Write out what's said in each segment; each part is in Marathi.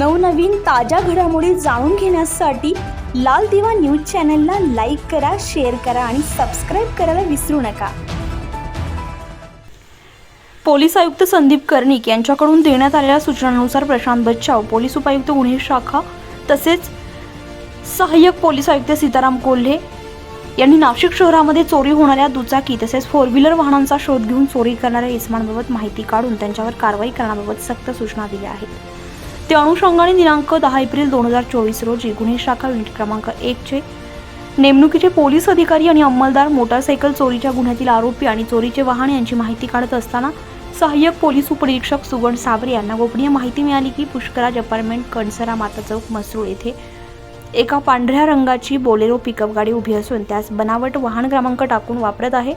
नवनवीन ताज्या घडामोडी जाणून घेण्यासाठी लाल दिवा न्यूज चॅनलला लाईक करा शेअर करा आणि सबस्क्राईब करायला विसरू नका. पोलीस आयुक्त संदीप कर्णिक यांच्याकडून देण्यात आलेल्या सूचनांनुसार प्रशांत बच्चाव पोलीस उपायुक्त गुन्हे शाखा तसेच सहाय्यक पोलीस आयुक्त सीताराम कोल्हे यांनी नाशिक शहरामध्ये चोरी होणाऱ्या दुचाकी तसेच फोर व्हीलर वाहनांचा शोध घेऊन चोरी करणाऱ्या इसमांबाबत माहिती काढून त्यांच्यावर कारवाई करण्याबाबत सक्त सूचना दिल्या आहेत. त्या अनुषंगाने दिनांक दहा एप्रिल दोन हजार चोवीस रोजी गुन्हे शाखा युनिट क्रमांक एकचे नेमणुकीचे पोलीस अधिकारी आणि अंमलदार मोटारसायकल चोरीच्या गुन्ह्यातील आरोपी आणि चोरीचे वाहन यांची माहिती काढत असताना सहाय्यक पोलीस उपनिरीक्षक सुगण साबरे यांना गोपनीय माहिती मिळाली की पुष्कराज अपार्टमेंट कणसरा माता चौक मसरूळ येथे एका पांढऱ्या रंगाची बोलेरो पिकअप गाडी उभी असून त्यास बनावट वाहन क्रमांक टाकून वापरत आहे.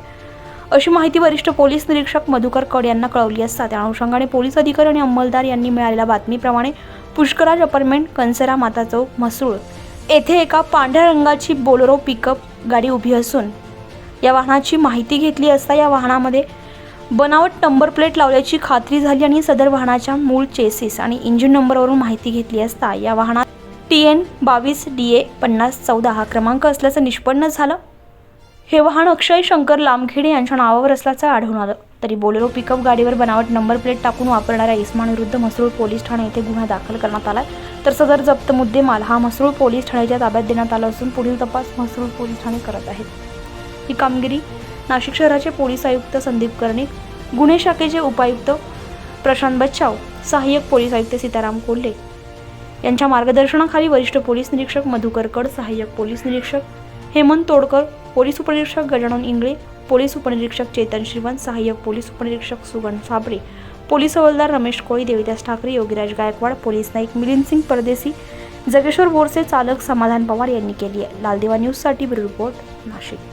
अशी माहिती वरिष्ठ पोलीस निरीक्षक मधुकर कड यांना कळवली असता त्या अनुषंगाने पोलीस अधिकारी आणि अंमलदार यांनी मिळालेल्या बातमीप्रमाणे पुष्कराज अपार्टमेंट कंसरा माता चौक म्हसूळ येथे एका पांढऱ्या रंगाची बोलेरो पिकअप गाडी उभी असून या वाहनाची माहिती घेतली असता या वाहनामध्ये बनावट नंबर प्लेट लावल्याची खात्री झाली आणि सदर वाहनाच्या मूळ चेसिस आणि इंजिन नंबरवरून माहिती घेतली असता या वाहनात टी एन बावीस डी ए पन्नास चौदा हा क्रमांक असल्याचं निष्पन्न झालं. हे वाहन अक्षय शंकर लामखेडे यांच्या नावावर असल्याचं आढळून आलं. तरी बोलेरो पिकअप गाडीवर बनावट नंबर प्लेट टाकून वापरणाऱ्या इस्मानविरुद्ध म्हसरूळ पोलीस ठाणे येथे गुन्हा दाखल करण्यात आला तर सदर जप्त मुद्देमाल हा म्हसरूळ पोलीस ठाण्याच्या ताब्यात देण्यात आला असून पुढील तपास म्हसरूळ पोलीस ठाणे करत आहेत. ही कामगिरी नाशिक शहराचे पोलीस आयुक्त संदीप कर्णिक गुन्हे शाखेचे उपायुक्त प्रशांत बच्चाव सहाय्यक पोलीस आयुक्त सीताराम कोल्हे यांच्या मार्गदर्शनाखाली वरिष्ठ पोलीस निरीक्षक मधुकर कड सहाय्यक पोलीस निरीक्षक हेमंत तोडकर पोलीस उपनिरीक्षक गजानन इंगळे पोलीस उपनिरीक्षक चेतन श्रीवंत सहाय्यक पोलीस उपनिरीक्षक सुगण साबरे पोलीस हवालदार रमेश कोळी देविदास ठाकरे योगीराज गायकवाड पोलीस नाईक मिलिंद सिंग परदेसी जगेश्वर बोरसे चालक समाधान पवार यांनी केली आहे. लालदेवा न्यूजसाठी ब्युरो रिपोर्ट नाशिक.